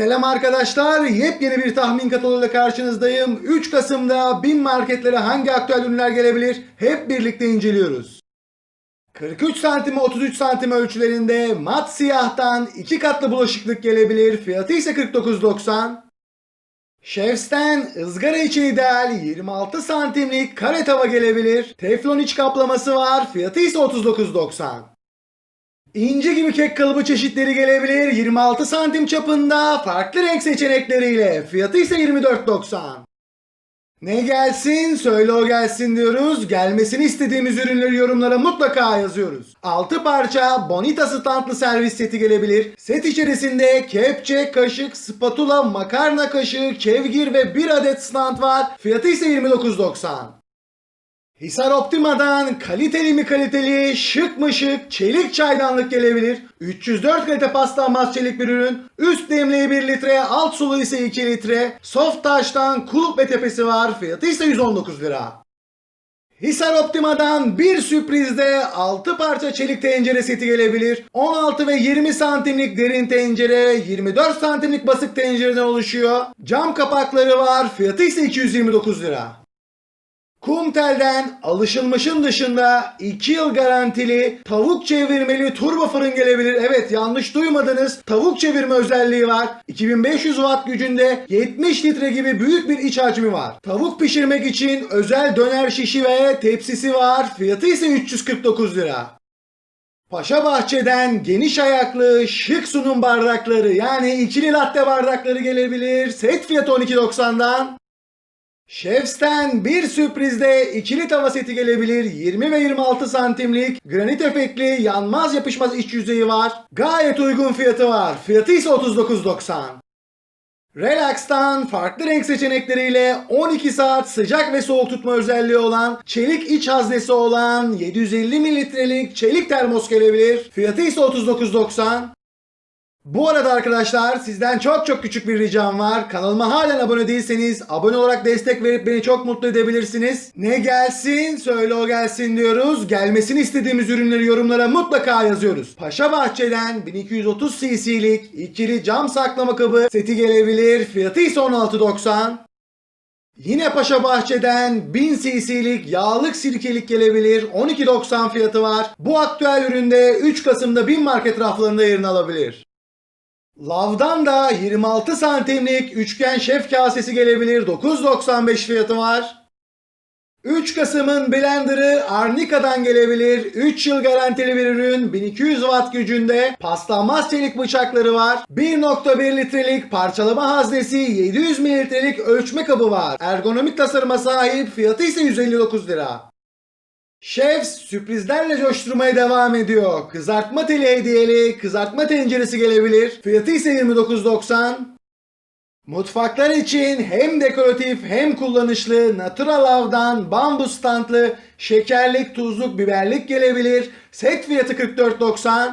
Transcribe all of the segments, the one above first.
Selam arkadaşlar. Yepyeni bir tahmin kataloğuyla karşınızdayım. 3 Kasım'da bin marketlere hangi aktüel ürünler gelebilir? Hep birlikte inceliyoruz. 43 santime 33 santim ölçülerinde mat siyahtan 2 katlı bulaşıklık gelebilir. Fiyatı ise 49.90. Chefs'ten ızgara için ideal 26 santimlik kare tava gelebilir. Teflon iç kaplaması var. Fiyatı ise 39.90. İnci gibi kek kalıbı çeşitleri gelebilir 26 santim çapında farklı renk seçenekleriyle fiyatı ise 24.90. Ne gelsin söyle o gelsin diyoruz. Gelmesini istediğimiz ürünleri yorumlara mutlaka yazıyoruz. 6 parça Bonita standlı servis seti gelebilir. Set içerisinde kepçe, kaşık, spatula, makarna kaşığı, kevgir ve 1 adet stand var. Fiyatı ise 29.90. Hisar Optima'dan kaliteli mi kaliteli, şık mı şık, çelik çaydanlık gelebilir. 304 kalite paslanmaz çelik bir ürün. Üst demliği 1 litre, alt sulu ise 2 litre. Soft Touch'tan kulp ve tepesi var. Fiyatı ise 119 lira. Hisar Optima'dan bir sürprizde 6 parça çelik tencere seti gelebilir. 16 ve 20 santimlik derin tencere, 24 santimlik basık tencereden oluşuyor. Cam kapakları var. Fiyatı ise 229 lira. Kumtel'den alışılmışın dışında 2 yıl garantili tavuk çevirmeli turbo fırın gelebilir. Evet yanlış duymadınız. Tavuk çevirme özelliği var. 2500 watt gücünde 70 litre gibi büyük bir iç hacmi var. Tavuk pişirmek için özel döner şişi ve tepsisi var. Fiyatı ise 349 lira. Paşa Bahçe'den geniş ayaklı şık sunum bardakları yani ikili latte bardakları gelebilir. Set fiyatı 12.90'dan. Chefs'ten bir sürprizde ikili tava seti gelebilir. 20 ve 26 santimlik granit efektli yanmaz yapışmaz iç yüzeyi var. Gayet uygun fiyatı var. Fiyatı ise 39.90. Relax'tan farklı renk seçenekleriyle 12 saat sıcak ve soğuk tutma özelliği olan çelik iç haznesi olan 750 mililitrelik çelik termos gelebilir. Fiyatı ise 39.90. Bu arada arkadaşlar sizden çok çok küçük bir ricam var. Kanalıma halen abone değilseniz abone olarak destek verip beni çok mutlu edebilirsiniz. Ne gelsin söyle o gelsin diyoruz. Gelmesini istediğimiz ürünleri yorumlara mutlaka yazıyoruz. Paşa Bahçe'den 1230 cc'lik ikili cam saklama kabı seti gelebilir. Fiyatı ise 16.90. Yine Paşa Bahçe'den 1000 cc'lik yağlık sirkelik gelebilir. 12.90 fiyatı var. Bu aktüel üründe 3 Kasım'da 1000 market raflarında yerini alabilir. Lav'dan da 26 santimlik üçgen şef kasesi gelebilir. 9.95 fiyatı var. 3 Kasım'ın blenderı Arnica'dan gelebilir. 3 yıl garantili bir ürün. 1200 watt gücünde paslanmaz çelik bıçakları var. 1.1 litrelik parçalama haznesi 700 mililitrelik ölçme kabı var. Ergonomik tasarıma sahip fiyatı ise 159 lira. Şef sürprizlerle coşturmaya devam ediyor. Kızartma teli hediyeli kızartma tenceresi gelebilir. Fiyatı ise 29.90. Mutfaklar için hem dekoratif hem kullanışlı Natural Love'dan bambu standlı şekerlik, tuzluk, biberlik gelebilir. Set fiyatı 44.90.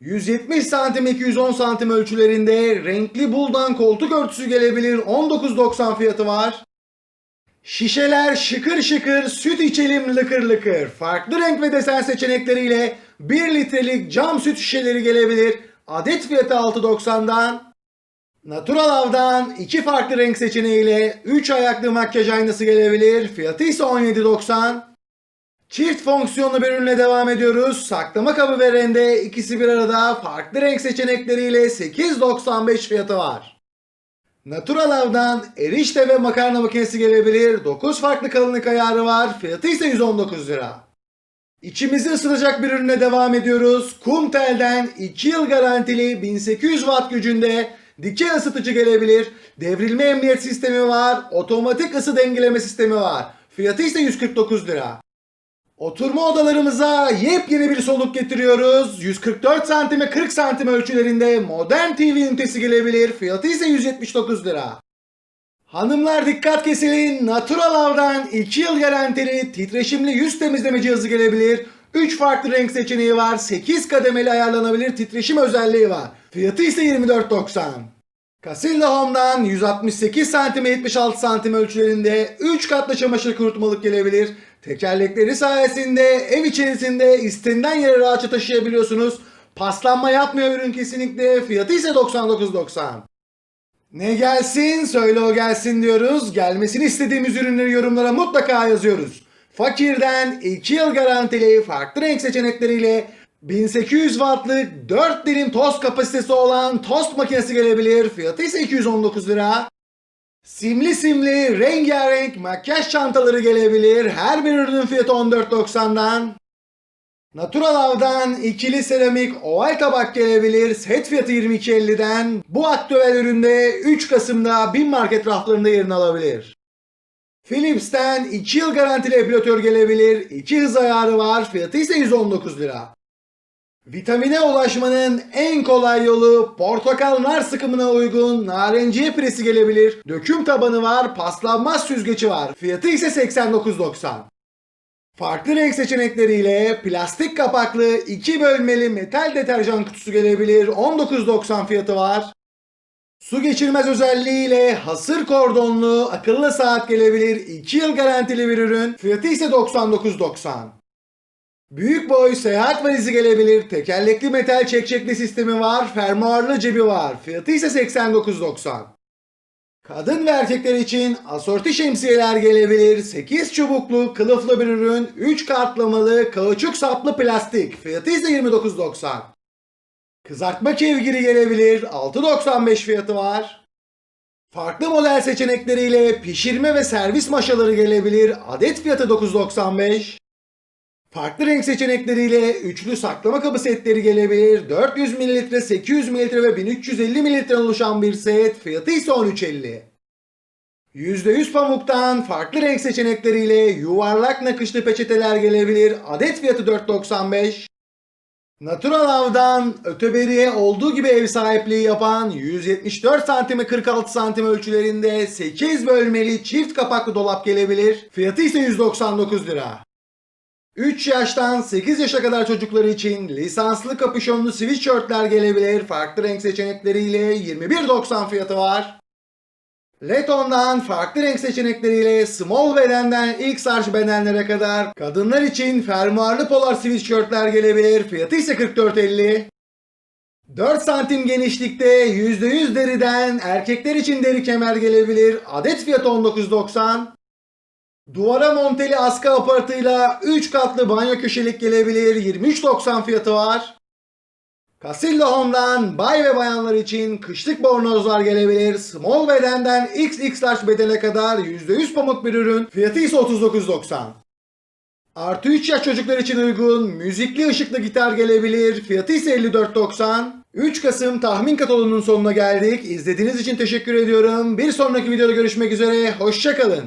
170 santim 210 santim ölçülerinde renkli buldan koltuk örtüsü gelebilir. 19.90 fiyatı var. Şişeler şıkır şıkır süt içelim lıkır lıkır. Farklı renk ve desen seçenekleriyle 1 litrelik cam süt şişeleri gelebilir. Adet fiyatı 6.90'dan. Natural Av'dan iki farklı renk seçeneğiyle 3 ayaklı makyaj aynası gelebilir. Fiyatı ise 17.90. Çift fonksiyonlu bir ürünle devam ediyoruz. Saklama kabı ve rende ikisi bir arada farklı renk seçenekleriyle 8.95 fiyatı var. Natural Av'dan erişte ve makarna makinesi gelebilir. 9 farklı kalınlık ayarı var. Fiyatı ise 119 lira. İçimizi ısıtacak bir ürüne devam ediyoruz. Kumtel'den 2 yıl garantili 1800 watt gücünde dikey ısıtıcı gelebilir. Devrilme emniyet sistemi var. Otomatik ısı dengeleme sistemi var. Fiyatı ise 149 lira. Oturma odalarımıza yepyeni bir soluk getiriyoruz. 144 santime 40 santim ölçülerinde modern TV ünitesi gelebilir. Fiyatı ise 179 lira. Hanımlar dikkat kesilin. Natural Av'dan 2 yıl garantili titreşimli yüz temizleme cihazı gelebilir. 3 farklı renk seçeneği var. 8 kademeli ayarlanabilir titreşim özelliği var. Fiyatı ise 24.90. Casilda Home'dan 168 cm 76 cm ölçülerinde 3 katlı çamaşır kurutmalık gelebilir. Tekerlekleri sayesinde ev içerisinde istenilen yere rahatça taşıyabiliyorsunuz. Paslanma yapmıyor ürün kesinlikle. Fiyatı ise 99.90. Ne gelsin söyle o gelsin diyoruz. Gelmesini istediğimiz ürünleri yorumlara mutlaka yazıyoruz. Fakirden 2 yıl garantili farklı renk seçenekleriyle 1800 wattlık 4 dilim tost kapasitesi olan tost makinesi gelebilir. Fiyatı ise 219 lira. Simli simli rengarenk makyaj çantaları gelebilir. Her bir ürünün fiyatı 14.90'dan. Natural Av'dan ikili seramik oval tabak gelebilir. Set fiyatı 22.50'den. Bu aktüel üründe 3 Kasım'da bin market raflarında yerini alabilir. Philips'ten 2 yıl garantili epilatör gelebilir. 2 hız ayarı var. Fiyatı ise 119 lira. Vitamine ulaşmanın en kolay yolu portakal nar sıkımına uygun narenciye presi gelebilir. Döküm tabanı var, paslanmaz süzgeci var. Fiyatı ise 89.90. Farklı renk seçenekleriyle plastik kapaklı 2 bölmeli metal deterjan kutusu gelebilir. 19.90 fiyatı var. Su geçirmez özelliğiyle hasır kordonlu akıllı saat gelebilir. 2 yıl garantili bir ürün. Fiyatı ise 99.90. Büyük boy seyahat valizi gelebilir. Tekerlekli metal çekçekli sistemi var. Fermuarlı cebi var. Fiyatı ise 89.90. Kadın ve erkekler için asorti şemsiyeler gelebilir. 8 çubuklu kılıflı bir ürün. 3 katlamalı kauçuk saplı plastik. Fiyatı ise 29.90. Kızartma kevgiri gelebilir. 6.95 fiyatı var. Farklı model seçenekleriyle pişirme ve servis maşaları gelebilir. Adet fiyatı 9.95. Farklı renk seçenekleriyle üçlü saklama kabı setleri gelebilir. 400 ml, 800 ml ve 1350 ml'den oluşan bir set. Fiyatı ise 13.50. %100 pamuktan farklı renk seçenekleriyle yuvarlak nakışlı peçeteler gelebilir. Adet fiyatı 4.95. Natural Av'dan öteberiye olduğu gibi ev sahipliği yapan 174 cm 46 cm ölçülerinde 8 bölmeli çift kapaklı dolap gelebilir. Fiyatı ise 199 lira. 3 yaştan 8 yaşa kadar çocukları için lisanslı kapüşonlu sweatshirtler gelebilir. Farklı renk seçenekleriyle 21.90 fiyatı var. Leton'dan farklı renk seçenekleriyle small bedenden ilk sarj bedenlere kadar kadınlar için fermuarlı polar sweatshirtler gelebilir. Fiyatı ise 44.50. 4 santim genişlikte %100 deriden erkekler için deri kemer gelebilir. Adet fiyatı 19.90. Duvara monteli askı aparatıyla 3 katlı banyo köşelik gelebilir. 23.90 fiyatı var. Casilda Home'dan bay ve bayanlar için kışlık bornozlar gelebilir. Small bedenden XX large bedene kadar %100 pamuk bir ürün. Fiyatı ise 39.90. Artı 3 yaş çocuklar için uygun müzikli ışıklı gitar gelebilir. Fiyatı ise 54.90. 3 Kasım tahmin kataloğunun sonuna geldik. İzlediğiniz için teşekkür ediyorum. Bir sonraki videoda görüşmek üzere. Hoşçakalın.